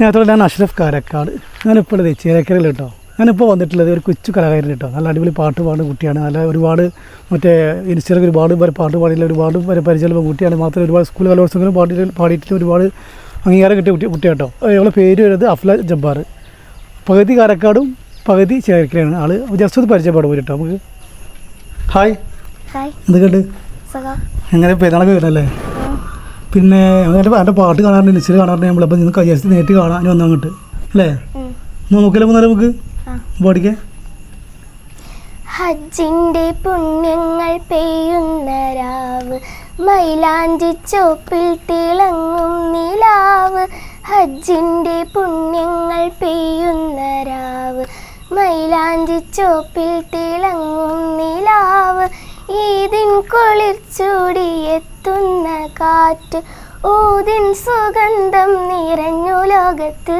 സ്നേഹത്തോടെ ഞാൻ അഷ്റഫ് കാരക്കാട്. ഞാനിപ്പോൾ ഉള്ളത് ചേരക്കരയിൽ കേട്ടോ. ഞാനിപ്പോൾ വന്നിട്ടുള്ളത് ഒരു കൊച്ചു കലാകാരൻ കേട്ടോ. നല്ല അടിപൊളി പാട്ട് പാടുന്ന കുട്ടിയാണ്. നല്ല ഒരുപാട് മറ്റേ ഇൻസ്റ്റയിൽ ഒരുപാട് പേര് പാട്ട് പാടിയില്ല ഒരുപാട് പേര് പരിചയമുള്ള കുട്ടിയാണ്. മാത്രമല്ല ഒരുപാട് സ്കൂൾ കലോത്സവങ്ങളും പാടി പാടിയിട്ട് ഒരുപാട് അംഗീകാരം കിട്ടിയ കുട്ടി കുട്ടി. കേട്ടോ ഇവളെ പേര് വരുന്നത് അഫ്ല ജബ്ബാർ. പകുതി കാരക്കാടും പകുതി ചേരക്കരയാണ് ആൾ. ജസ്റ്റ് ഒന്ന് പരിചയപ്പെടും കേട്ടോ നമുക്ക്. ഹായ്. ഹായ്. എന്തൊക്കെയുണ്ട്? എങ്ങനെ പെരുന്നാളൊക്കെ വരുന്നല്ലേ പിന്നെ എന്റെ എന്റെ പാട്ട് കാണാറുണ്ട് നിശ്ചയം കാണാറുണ്ട് നമ്മളപ്പോൾ നിന്ന് കയ്യസ്റ്റ് നേരിട്ട് കാണാൻ വന്നു അങ്ങോട്ട്. അല്ലേ? നോക്കിയാലോ മൂന്നാൽ നമുക്ക്. പാടിക്കേ ഹജ്ജിന്റെ പുണ്യങ്ങൾ പെയ്യുന്ന രാവ് മൈലാഞ്ചി ചോപ്പിൽ തിളങ്ങും നിലാവ്. ഹജ്ജിന്റെ പുണ്യങ്ങൾ പെയ്യുന്ന രാവ് മൈലാഞ്ചി ചോപ്പിൽ തിളങ്ങും നിലാവ്. ഈദിൻ കുളിർച്ചൂടി എത്തുന്ന കാറ്റ് ഊതിൻ സുഗന്ധം നിറഞ്ഞു ലോകത്ത്.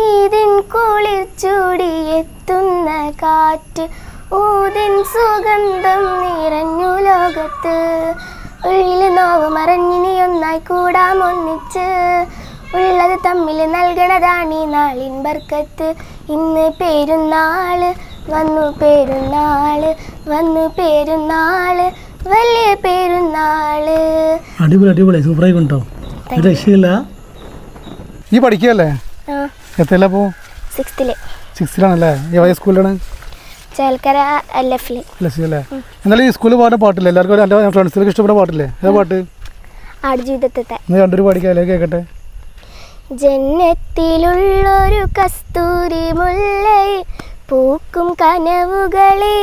ഈദിൻ കുളിർച്ചൂടി എത്തുന്ന കാറ്റ് ഊതിൻ സുഗന്ധം നിറഞ്ഞു ലോകത്ത്. ഉള്ളിൽ നോവ് മറഞ്ഞിനി ഒന്നായി കൂടാം ഒന്നിച്ച് ഉള്ളത് തമ്മിൽ നൽകണതാണ് ഈ നാളിൻ ബർക്കത്ത്. ഇന്ന് പേരുന്നാൾ വന്നു പേരുന്നാൾ വന്നു പേരുന്നാൾ വലിയ പേരുന്നാൾ അടിപൊളി അടിപൊളി സൂപ്പറായി കൊണ്ടോ? രക്ഷയില്ല. ഈ പഠിക്കുകയല്ലേ? ആ. എത്രയല്ല അപ്പോൾ സിക്സ്ത്തിൽ സിക്സ്ത്തിലാണല്ലേ ഏതായ സ്കൂളിലാണ്? ചേൽക്കര എൽ എഫിൽ പ്ലസ് അല്ലേ? എന്നാലും ഈ സ്കൂളിൽ പാടുന്ന പാട്ടില്ലേ? എല്ലാവർക്കും എന്റെ ഫ്രണ്ട്സിലേക്ക് ഇഷ്ടപ്പെട്ട പാട്ടില്ലേ? ഏതാ പാട്ട്? ആടുജീവിതത്തെ. രണ്ടൊരു പാടിക്കാം? അല്ലെങ്കിൽ കേൾക്കട്ടെ ജന്നത്തിലുള്ളൊരു കസ്തൂരി മുല്ലൈ പൂക്കും കനവുകളെ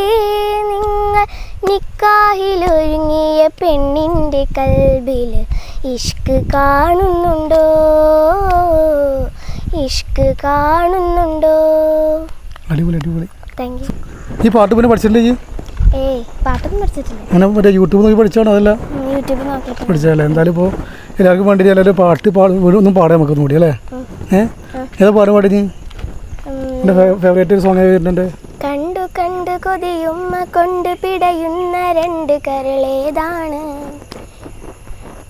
നിങ്ങൾ നിക്കാഹിലൊരുങ്ങിയ പെണ്ണിന്റെ കൽബിൽ ഇഷ്ക് കാണുന്നുണ്ടോ? ഇഷ്ക് കാണുന്നുണ്ടോ? അടിപൊളി അടിപൊളി. താങ്ക് യു ഈ പാട്ട് പിന്നെ പഠിച്ചിട്ടില്ലേ ഏയ് പാട്ടൊന്നും പഠിച്ചിട്ടില്ല. അങ്ങനെ മറ്റേ യൂട്യൂബ് നോക്കി പഠിച്ചാണോ അതല്ല? പഠിച്ചല്ലേ എന്തായാലും ഇപ്പോൾ എല്ലാവർക്കും വേണ്ടി എല്ലാവരും പാട്ട് പാടും ഒന്നും പാടാൻ നമുക്ക് കൂടി അല്ലേ ഏഹ് ഏതാ പാടും പാടി എന്റെ ഫേവറേറ്റ് സോങ് വരുന്നുണ്ട്? കണ്ടു കണ്ടു കൊതിയുമ്മ കൊണ്ട് പിടയുന്ന രണ്ട് കരളേതാണ്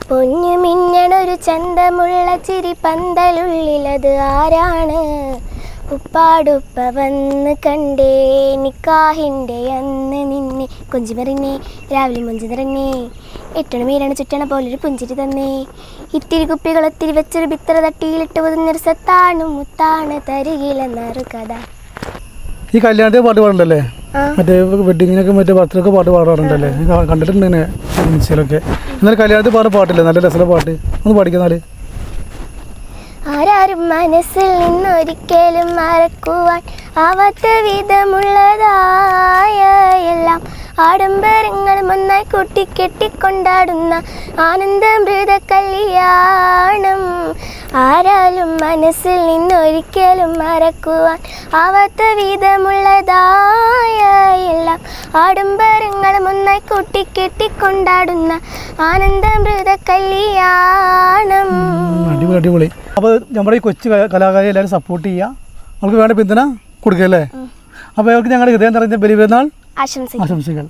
പൊന്നു മിന്നണൊരു ചന്തമുള്ള ചിരി പന്തലുള്ളിലത് ആരാണ്? ഉപ്പാടുപ്പ വന്ന് കണ്ടേ നിക്കാഹിന്റെ അന്ന് നിന്നെ. കൊഞ്ചിമറിഞ്ഞേ രാവിലെ മുഞ്ചി നിറഞ്ഞേ. എട്ടണ മീരാണ് ചുറ്റണ പോലൊരു പുഞ്ചിരി തന്നേ. ഇത്തിരി കുപ്പികൾ ഒത്തിരി വെച്ചൊരു ഭിത്തറ തട്ടിയിലിട്ട് ഒതുങ്ങൊരു സത്താണ് മുത്താണ് തരികിലെന്നൊരു കഥ. ഈ കല്യാണത്തെ പാട്ട് പാടുണ്ടല്ലേ? മറ്റേ വെഡിങ്ങിനൊക്കെ മറ്റേ ബർത്ത്ഡേക്ക് പാട്ട് പാടാറുണ്ടല്ലേ? കണ്ടിട്ടുണ്ട് ഇങ്ങനെ ഇൻസ്റ്റയിലൊക്കെ എന്നാലും കല്യാണത്തിൽ പാടുന്ന പാട്ടില്ലേ? നല്ല രസമുള്ള പാട്ട്. ഒന്ന് പഠിക്കുന്നാൽ ആരാരും മനസ്സിൽ നിന്നൊരിക്കലും മറക്കുവാൻ ആവാത്ത വിധമുള്ളതായ എല്ലാം ആഡംബരങ്ങളും ഒന്നായി കൂട്ടിക്കെട്ടിക്കൊണ്ടാടുന്ന ആനന്ദമൃത കല്യാണം ആരാലും മനസ്സിൽ നിന്നൊരിക്കലും മറക്കുവാൻ ആവാത്ത വിധമുള്ളതായ എല്ലാം ആഡംബരങ്ങളും ഒന്നായി കൂട്ടിക്കെട്ടിക്കൊണ്ടാടുന്ന ആനന്ദമൃത കല്യാണം അടിപൊളി. അപ്പോൾ നമ്മുടെ ഈ കൊച്ചു കലാകാരി എല്ലാവരും സപ്പോർട്ട് ചെയ്യുക നമുക്ക് വേണ്ട പിന്തുണ കൊടുക്കുക അല്ലേ? അപ്പോൾ അവർക്ക് ഞങ്ങളുടെ ഹൃദയം നിറഞ്ഞ ബലി പെരുന്നാൾ ആശംസകൾ